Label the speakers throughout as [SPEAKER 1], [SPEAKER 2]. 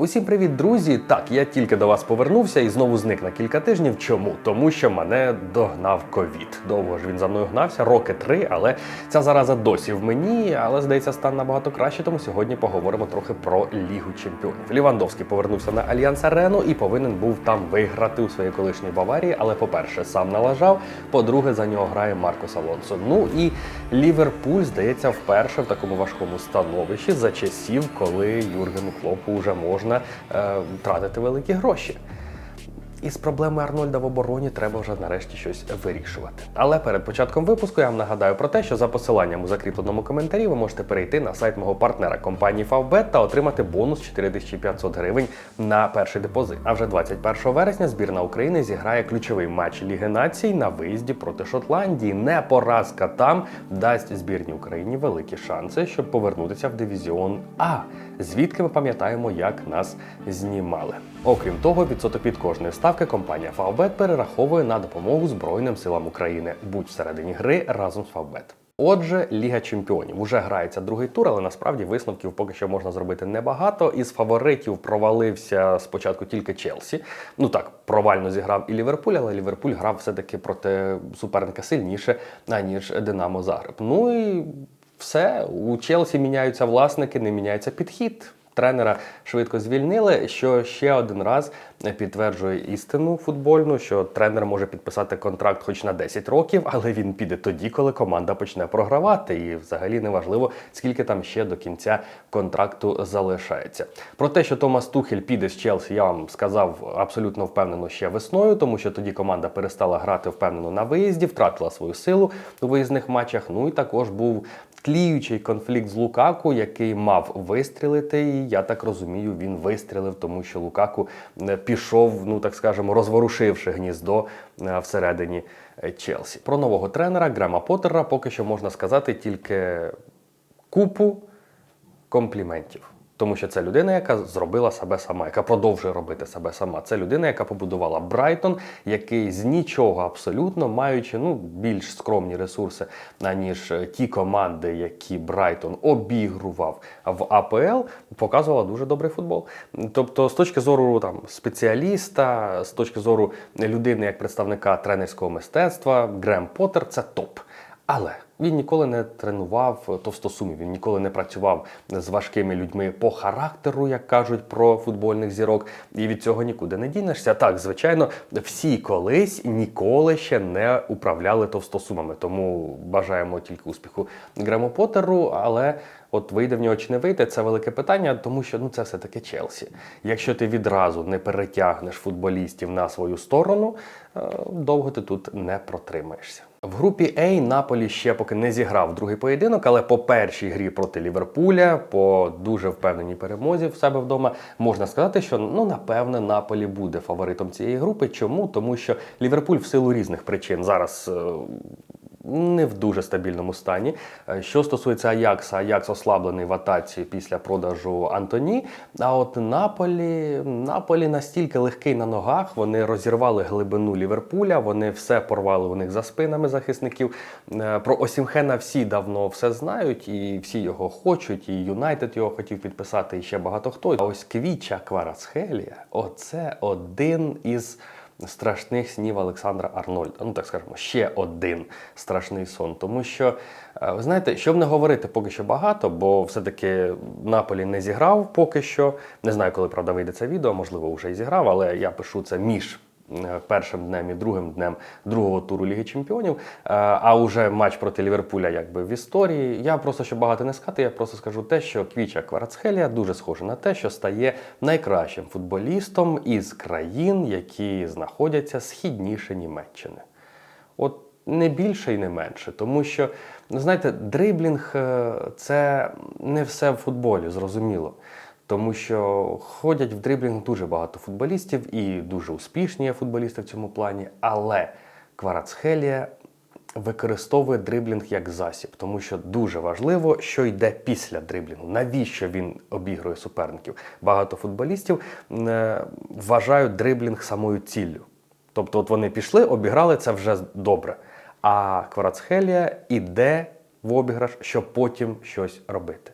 [SPEAKER 1] Усім привіт, друзі! Так, я тільки до вас повернувся і знову зник на кілька тижнів. Чому? Тому що мене догнав ковід. Довго ж він за мною гнався, роки три, але ця зараза досі в мені. Але здається, стан набагато краще. Тому сьогодні поговоримо трохи про Лігу Чемпіонів. Лівандовський повернувся на Альянс Арену і повинен був там виграти у своїй колишній Баварії. Але, по-перше, сам налажав. По-друге, за нього грає Маркос Алонсо. Ну і Ліверпуль, здається, вперше в такому важкому становищі за часів, коли Юргену Клопу вже можна е, тратити великі гроші. І з проблеми Арнольда в обороні треба вже нарешті щось вирішувати. Але перед початком випуску я вам нагадаю про те, що за посиланням у закріпленому коментарі ви можете перейти на сайт мого партнера компанії Favbet та отримати бонус 4500 гривень на перший депозит. А вже 21 вересня збірна України зіграє ключовий матч Ліги Націй на виїзді проти Шотландії. Не поразка там дасть збірній Україні великі шанси, щоб повернутися в дивізіон А, звідки ми пам'ятаємо, як нас знімали. Окрім того, відсоток від кожної ставки компанія Favbet перераховує на допомогу Збройним силам України. Будь всередині гри разом з Favbet. Отже, Ліга Чемпіонів уже грається другий тур, але насправді висновків поки що можна зробити небагато. Із фаворитів провалився спочатку тільки Челсі. Ну так, провально зіграв і Ліверпуль, але Ліверпуль грав все-таки проти суперника сильніше, аніж Динамо Загреб. Ну і все, у Челсі міняються власники, не міняється підхід. Тренера швидко звільнили, що ще один раз підтверджує істину футбольну, що тренер може підписати контракт хоч на 10 років, але він піде тоді, коли команда почне програвати. І взагалі не важливо, скільки там ще до кінця контракту залишається. Про те, що Томас Тухель піде з Челсі, я вам сказав абсолютно впевнено ще весною, тому що тоді команда перестала грати впевнено на виїзді, втратила свою силу у виїзних матчах. Ну і також був тліючий конфлікт з Лукаку, який мав вистрілити. І я так розумію, він вистрілив, тому що Лукаку е, пішов, ну так скажемо, розворушивши гніздо е, всередині е, Челсі. Про нового тренера Грема Поттера поки що можна сказати тільки купу компліментів. Тому що це людина, яка зробила себе сама, яка продовжує робити себе сама. Це людина, яка побудувала Брайтон, який з нічого абсолютно, маючи ну більш скромні ресурси, аніж ті команди, які Брайтон обігрував в АПЛ, показувала дуже добрий футбол. Тобто, з точки зору там спеціаліста, з точки зору людини як представника тренерського мистецтва, Грем Поттер – це топ. Але він ніколи не тренував товстосумів, він ніколи не працював з важкими людьми по характеру, як кажуть про футбольних зірок, і від цього нікуди не дінешся. Так, звичайно, всі колись ніколи ще не управляли товстосумами. Тому бажаємо тільки успіху Грему Поттеру, але. От вийде в нього чи не вийде, це велике питання, тому що ну це все таки Челсі. Якщо ти відразу не перетягнеш футболістів на свою сторону, е, довго ти тут не протримаєшся. В групі А Наполі ще поки не зіграв другий поєдинок, але по першій грі проти Ліверпуля, по дуже впевненій перемозі в себе вдома, можна сказати, що ну напевне Наполі буде фаворитом цієї групи. Чому? Тому що Ліверпуль в силу різних причин зараз. Не в дуже стабільному стані. Е, Що стосується Аякса, Аякс ослаблений в атаці після продажу Антоні. А от Наполі, Наполі настільки легкий на ногах, вони розірвали глибину Ліверпуля, вони все порвали у них за спинами захисників. Е, Про Осімхена всі давно все знають, і всі його хочуть, і Юнайтед його хотів підписати, і ще багато хто. А ось Квіча Кварацхелія оце один із страшних снів Олександра Арнольда. Ну так скажемо, ще один страшний сон. Тому що, е, ви знаєте, щоб не говорити поки що багато, бо все-таки Наполі не зіграв поки що. Не знаю, коли правда вийде це відео, можливо, вже і зіграв, але я пишу це між. Е, Першим днем і другим днем другого туру Ліги Чемпіонів, Е, а уже матч проти Ліверпуля якби в історії. Я просто щоб багато не сказати, я просто скажу те, що Квіча Кварацхелія дуже схожа на те, що стає найкращим футболістом із країн, які знаходяться східніше Німеччини. От не більше і не менше, тому що знаєте, дриблінг е, це не все в футболі, зрозуміло. Тому що ходять в дриблінг дуже багато футболістів і дуже успішні є футболісти в цьому плані. Але Кварацхелія використовує дриблінг як засіб, тому що дуже важливо, що йде після дриблінгу. Навіщо він обігрує суперників? Багато футболістів е, вважають дриблінг самою ціллю. Тобто, от вони пішли, обіграли це вже добре. А Кварацхелія іде в обіграш, щоб потім щось робити.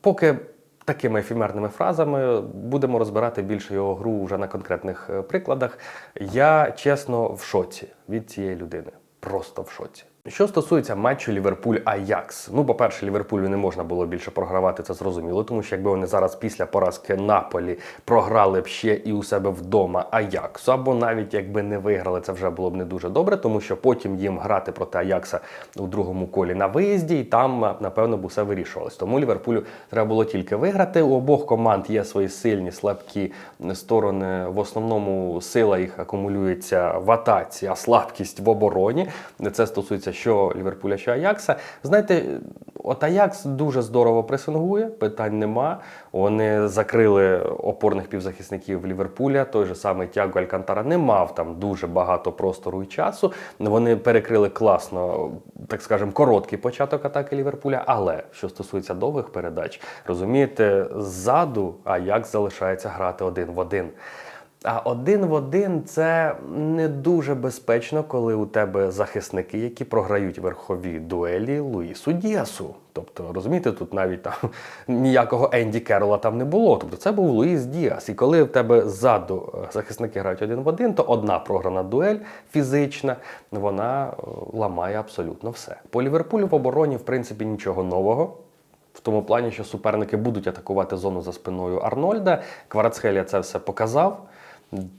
[SPEAKER 1] Поки такими ефемерними фразами. Будемо розбирати більше його гру вже на конкретних е, прикладах. Я чесно в шоці від цієї людини. Просто в шоці. Що стосується матчу Ліверпуль-Аякс, ну, по-перше, Ліверпулю не можна було більше програвати, це зрозуміло, тому що якби вони зараз після поразки Наполі програли б ще і у себе вдома Аяксу, або навіть якби не виграли, це вже було б не дуже добре, тому що потім їм грати проти Аякса у другому колі на виїзді, і там, напевно, б усе вирішувалось. Тому Ліверпулю треба було тільки виграти. У обох команд є свої сильні, слабкі сторони. В основному сила їх акумулюється в атаці, а слабкість в обороні. Це стосується що Ліверпуля, що Аякса. Знаєте, от Аякс дуже здорово пресингує, питань нема. Вони закрили опорних півзахисників Ліверпуля. Той же самий Тяго Алькантара не мав там дуже багато простору і часу. Вони перекрили класно, так скажемо, короткий початок атаки Ліверпуля. Але що стосується довгих передач, розумієте, ззаду Аякс залишається грати один в один. А один в один це не дуже безпечно, коли у тебе захисники, які програють верхові дуелі Луїсу Діасу. Тобто, розумієте, тут навіть там ніякого Енді Керола там не було. Тобто це був Луїс Діас. І коли в тебе ззаду е, захисники грають один в один, то одна програна дуель фізична, вона е, ламає абсолютно все. По Ліверпулю в обороні, в принципі, нічого нового. В тому плані, що суперники будуть атакувати зону за спиною Арнольда. Кварацхелія це все показав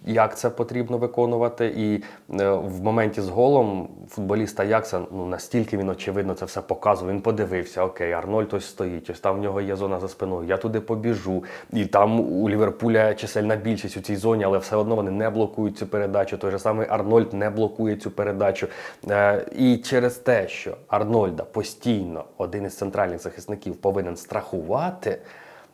[SPEAKER 1] як це потрібно виконувати. І е, в моменті з голом футболіста Якса ну настільки він очевидно це все показував. Він подивився, окей, Арнольд ось стоїть, ось там в нього є зона за спиною. Я туди побіжу. І там у Ліверпуля чисельна більшість у цій зоні, але все одно вони не блокують цю передачу. Той же самий Арнольд не блокує цю передачу. Е, і через те, що Арнольда постійно один із центральних захисників повинен страхувати.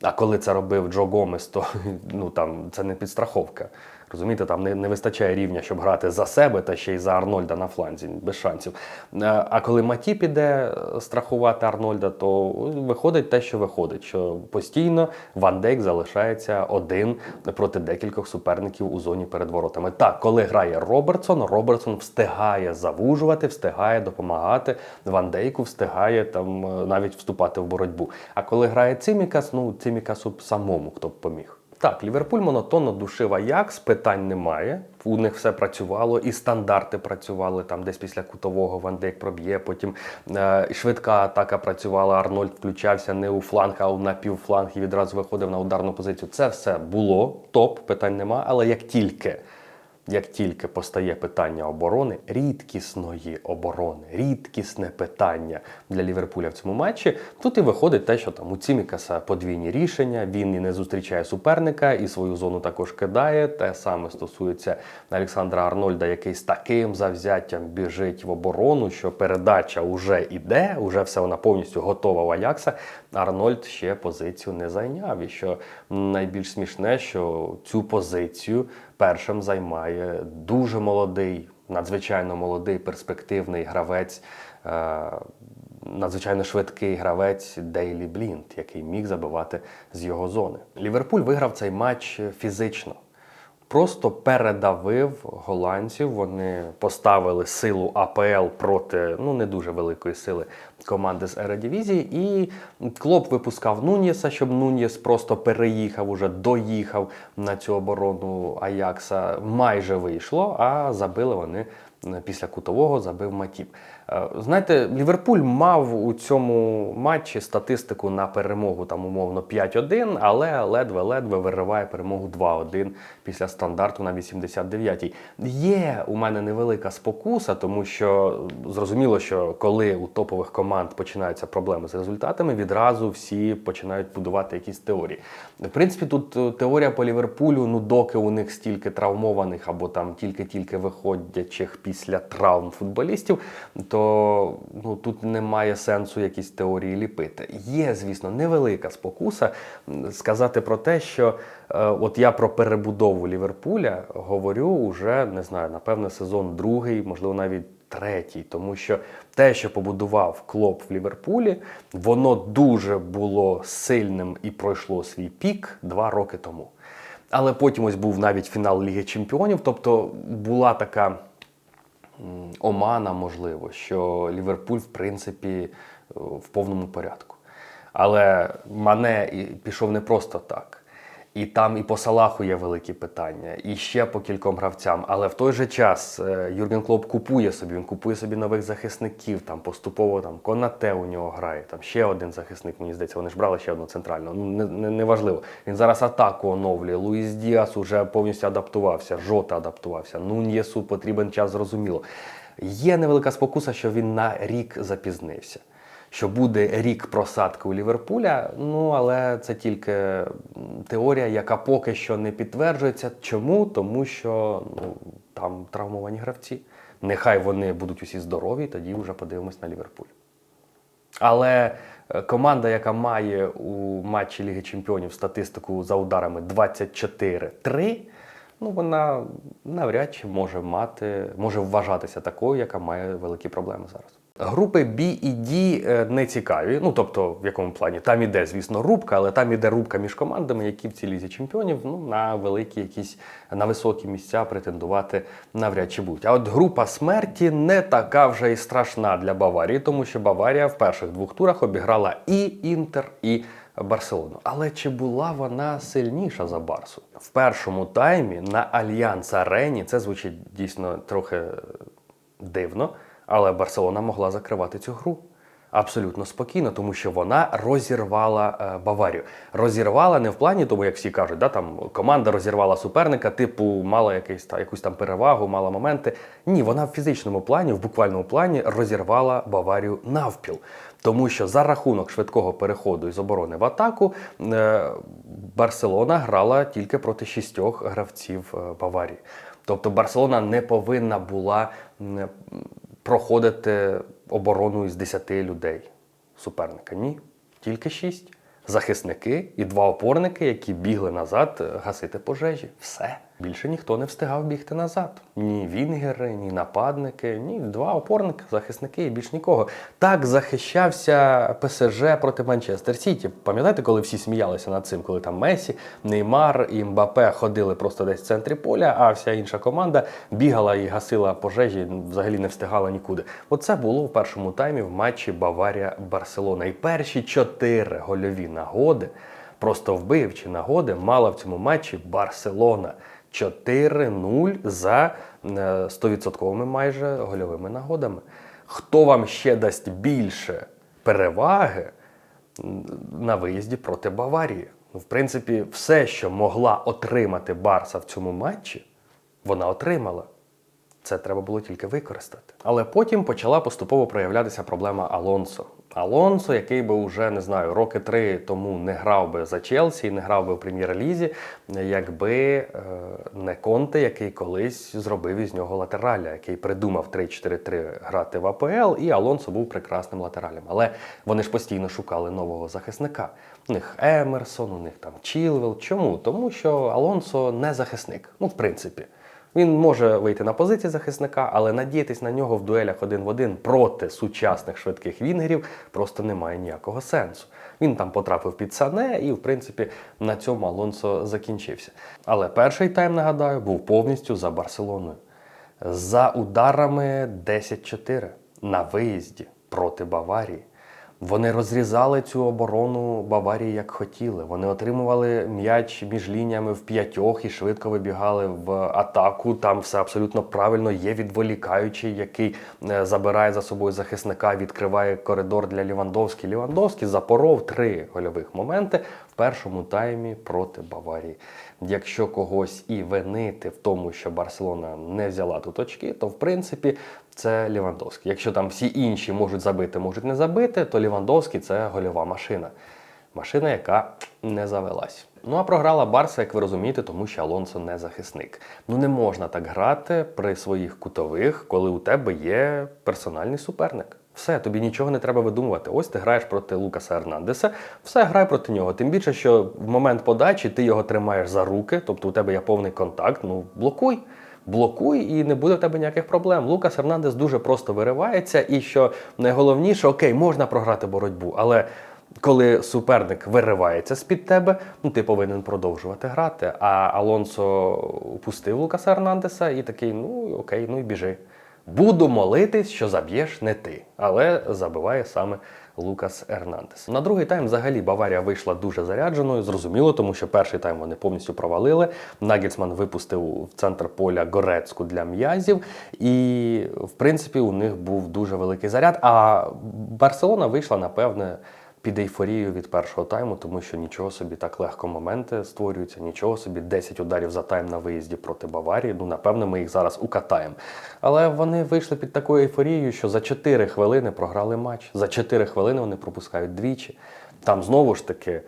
[SPEAKER 1] А коли це робив Джо Гомес, то ну там це не підстраховка. Розумієте, там не не вистачає рівня, щоб грати за себе та ще й за Арнольда на фланзі, без шансів. Е, а коли Маті піде е, страхувати Арнольда, то виходить те, що виходить, що постійно Ван Дейк залишається один проти декількох суперників у зоні перед воротами. Так, коли грає Робертсон, Робертсон встигає завужувати, встигає допомагати. Ван Дейку встигає там е, навіть вступати в боротьбу. А коли грає Цимікас, ну Цимікасу самому хто б поміг. Так, Ліверпуль монотонно душив Аякс, питань немає. У них все працювало, і стандарти працювали там, десь після кутового Ван Дейк проб'є. Потім е, швидка атака працювала. Арнольд включався не у фланг, а у напівфланг і відразу виходив на ударну позицію. Це все було топ, питань нема. Але як тільки як тільки постає питання оборони, рідкісної оборони, рідкісне питання для Ліверпуля в цьому матчі, тут і виходить те, що там у Цімікаса подвійні рішення, він і не зустрічає суперника, і свою зону також кидає. Те саме стосується Олександра Арнольда, який з таким завзяттям біжить в оборону, що передача вже іде, вже все вона повністю готова в Аякса. Арнольд ще позицію не зайняв. І що найбільш смішне, що цю позицію першим займає дуже молодий, надзвичайно молодий перспективний гравець. Е, надзвичайно швидкий гравець Дейлі Блінд, який міг забивати з його зони. Ліверпуль виграв цей матч фізично просто передавив голландців. Вони поставили силу АПЛ проти ну не дуже великої сили команди з Ередивізії. І Клоп випускав Нуньєса, щоб Нуньєс просто переїхав, уже доїхав на цю оборону Аякса. Майже вийшло, а забили вони після кутового забив Матіп. Е, знаєте, Ліверпуль мав у цьому матчі статистику на перемогу там умовно 5-1, але ледве-ледве вириває перемогу 2-1 після стандарту на 89-й. Є у мене невелика спокуса, тому що зрозуміло, що коли у топових команд починаються проблеми з результатами, відразу всі починають будувати якісь теорії. В принципі, тут е, теорія по Ліверпулю, ну доки у них стільки травмованих або там тільки-тільки виходячих після травм футболістів, то ну, тут немає сенсу якісь теорії ліпити. Є, звісно, невелика спокуса сказати про те, що е, от я про перебудову Ліверпуля говорю вже не знаю, напевне, сезон другий, можливо, навіть. Третій, тому що те, що побудував клоп в Ліверпулі, воно дуже було сильним і пройшло свій пік два роки тому. Але потім ось був навіть фінал Ліги Чемпіонів, тобто була така омана, можливо, що Ліверпуль, в принципі, в повному порядку. Але Мане пішов не просто так. І там і по Салаху є великі питання, і ще по кільком гравцям. Але в той же час е, Юрген Клоп купує собі, він купує собі нових захисників. Там поступово там Конате у нього грає. Там ще один захисник, мені здається, вони ж брали ще одну центральну. Ну не, не, не важливо. Він зараз атаку оновлює. Луїс Діас уже повністю адаптувався, Жота адаптувався. Нуньєсу потрібен час, зрозуміло. Є невелика спокуса, що він на рік запізнився що буде рік просадки у Ліверпуля. Ну але це тільки теорія, яка поки що не підтверджується. Чому? Тому що ну, там травмовані гравці. Нехай вони будуть усі здорові, тоді вже подивимось на Ліверпуль. Але е, команда, яка має у матчі Ліги Чемпіонів статистику за ударами 24-3, ну вона навряд чи може мати, може вважатися такою, яка має великі проблеми зараз. Групи B і D е, не цікаві. Ну тобто, в якому плані там іде, звісно, рубка, але там іде рубка між командами, які в цій лізі чемпіонів ну, на великі якісь на високі місця претендувати навряд чи будуть. А от група смерті не така вже і страшна для Баварії, тому що Баварія в перших двох турах обіграла і Інтер, і Барселону. Але чи була вона сильніша за Барсу? В першому таймі на Альянс Арені це звучить дійсно трохи дивно, але Барселона могла закривати цю гру. Абсолютно спокійно, тому що вона розірвала е, Баварію. Розірвала не в плані тому, як всі кажуть, да, там команда розірвала суперника, типу, мала якийсь та якусь там перевагу, мала моменти. Ні, вона в фізичному плані, в буквальному плані розірвала Баварію навпіл. Тому що за рахунок швидкого переходу із оборони в атаку е, Барселона грала тільки проти шістьох гравців е, Баварії. Тобто Барселона не повинна була проходити оборону із 10 людей суперника. Ні, тільки 6. Захисники і два опорники, які бігли назад гасити пожежі. Все. Більше ніхто не встигав бігти назад. Ні вінгери, ні нападники, ні два опорники, захисники і більш нікого. Так захищався ПСЖ проти Манчестер Сіті. Пам'ятаєте, коли всі сміялися над цим, коли там Месі, Неймар і Мбапе ходили просто десь в центрі поля, а вся інша команда бігала і гасила пожежі, взагалі не встигала нікуди. Оце було в першому таймі в матчі Баварія-Барселона. І перші чотири гольові нагоди, просто вбивчі нагоди, мала в цьому матчі Барселона. 4-0 за е, 100% майже гольовими нагодами. Хто вам ще дасть більше переваги на виїзді проти Баварії? Ну, в принципі, все, що могла отримати Барса в цьому матчі, вона отримала. Це треба було тільки використати. Але потім почала поступово проявлятися проблема Алонсо. Алонсо, який би вже не знаю, роки три тому не грав би за Челсі, не грав би в прем'єр-лізі, якби е, не Конте, який колись зробив із нього латераля, який придумав 3-4-3 грати в АПЛ, і Алонсо був прекрасним латералем. Але вони ж постійно шукали нового захисника. У них Емерсон, у них там Чілвел. Чому? Тому що Алонсо не захисник. Ну, в принципі. Він може вийти на позиції захисника, але надіятись на нього в дуелях один в один проти сучасних швидких вінгерів просто немає ніякого сенсу. Він там потрапив під сане, і в принципі на цьому Алонсо закінчився. Але перший тайм, нагадаю, був повністю за Барселоною. За ударами 10-4 на виїзді проти Баварії. Вони розрізали цю оборону Баварії як хотіли. Вони отримували м'яч між лініями в п'ятьох і швидко вибігали в атаку. Там все абсолютно правильно. Є відволікаючий, який е, забирає за собою захисника, відкриває коридор для Лівандовський. Лівандовський запоров три гольових моменти в першому таймі проти Баварії. Якщо когось і винити в тому, що Барселона не взяла тут очки, то в принципі це Лівандовський. Якщо там всі інші можуть забити, можуть не забити, то Лівандовський це гольова машина. Машина, яка не завелась. Ну а програла Барса, як ви розумієте, тому що Алонсо не захисник. Ну не можна так грати при своїх кутових, коли у тебе є персональний суперник. Все, тобі нічого не треба видумувати. Ось ти граєш проти Лукаса Ернандеса, все грай проти нього. Тим більше, що в момент подачі ти його тримаєш за руки, тобто у тебе є повний контакт. Ну блокуй. Блокуй і не буде в тебе ніяких проблем. Лукас Ернандес дуже просто виривається, і що найголовніше, окей, можна програти боротьбу, але коли суперник виривається з-під тебе, ну ти повинен продовжувати грати. А Алонсо упустив Лукаса Ернандеса і такий: ну окей, ну і біжи. Буду молитись, що заб'єш не ти, але забиває саме Лукас Ернандес. На другий тайм взагалі Баварія вийшла дуже зарядженою. Зрозуміло, тому що перший тайм вони повністю провалили. Нагельсман випустив в центр поля Горецьку для м'язів, і в принципі у них був дуже великий заряд. А Барселона вийшла напевне. Під ейфорією від першого тайму, тому що нічого собі так легко моменти створюються, нічого собі 10 ударів за тайм на виїзді проти Баварії. Ну, напевно, ми їх зараз укатаємо. Але вони вийшли під такою ейфорією, що за 4 хвилини програли матч. За 4 хвилини вони пропускають двічі. Там знову ж таки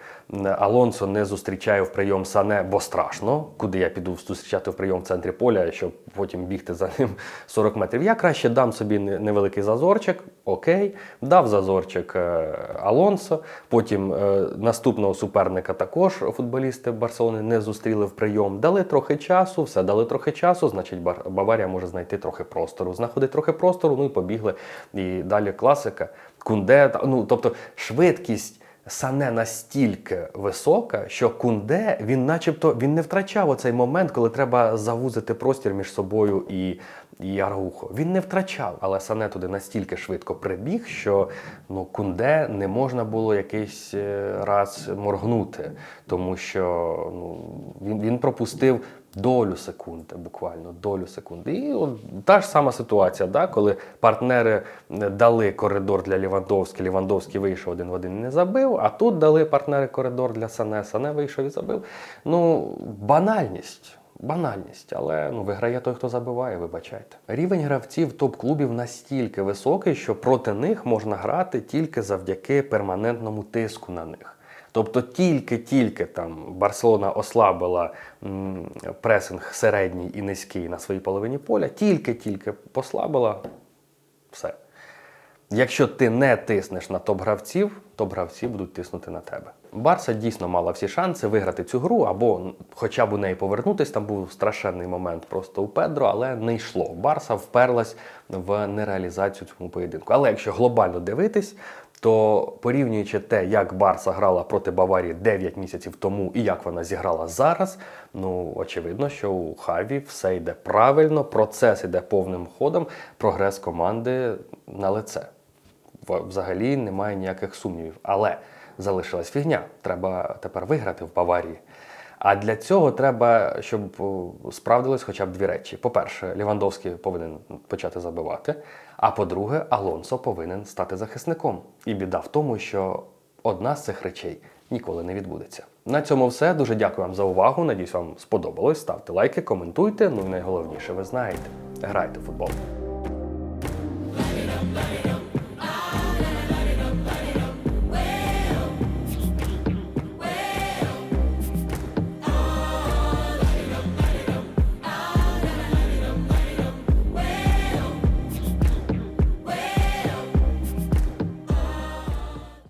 [SPEAKER 1] Алонсо не зустрічає в прийом Сане, бо страшно, куди я піду зустрічати в прийом в центрі поля, щоб потім бігти за ним 40 метрів. Я краще дам собі невеликий зазорчик, окей, дав зазорчик е, Алонсо. Потім е, наступного суперника також футболісти Барселони не зустріли в прийом. Дали трохи часу, все дали трохи часу, значить Баварія може знайти трохи простору. Знаходить трохи простору, ну і побігли. І далі класика. Кунде, ну тобто швидкість. Сане настільки висока, що Кунде він, начебто, він не втрачав оцей момент, коли треба завузити простір між собою і, і Аргухо. Він не втрачав, але Сане туди настільки швидко прибіг, що ну, Кунде не можна було якийсь е, раз моргнути, тому що ну, він, він пропустив долю секунди, буквально долю секунди. І от та ж сама ситуація, да, коли партнери дали коридор для Лівандовського, Лівандовський вийшов один в один і не забив, а тут дали партнери коридор для Сане, Сане вийшов і забив. Ну, банальність. Банальність, але ну виграє той, хто забиває, вибачайте. Рівень гравців топ-клубів настільки високий, що проти них можна грати тільки завдяки перманентному тиску на них. Тобто тільки-тільки там Барселона ослабила м, пресинг середній і низький на своїй половині поля, тільки-тільки послабила все. Якщо ти не тиснеш на топ-гравців, топ-гравці будуть тиснути на тебе. Барса дійсно мала всі шанси виграти цю гру або хоча б у неї повернутись. Там був страшенний момент просто у Педро, але не йшло. Барса вперлась в нереалізацію цьому поєдинку. Але якщо глобально дивитись, то порівнюючи те, як Барса грала проти Баварії 9 місяців тому і як вона зіграла зараз, ну очевидно, що у Хаві все йде правильно, процес йде повним ходом, прогрес команди на лице. Взагалі немає ніяких сумнівів. Але залишилась фігня. Треба тепер виграти в Баварії. А для цього треба, щоб справдились хоча б дві речі. По-перше, Лівандовський повинен почати забивати. А по-друге, Алонсо повинен стати захисником. І біда в тому, що одна з цих речей ніколи не відбудеться. На цьому все. Дуже дякую вам за увагу. Надіюсь, вам сподобалось. Ставте лайки, коментуйте. Ну і найголовніше, ви знаєте, грайте в футбол.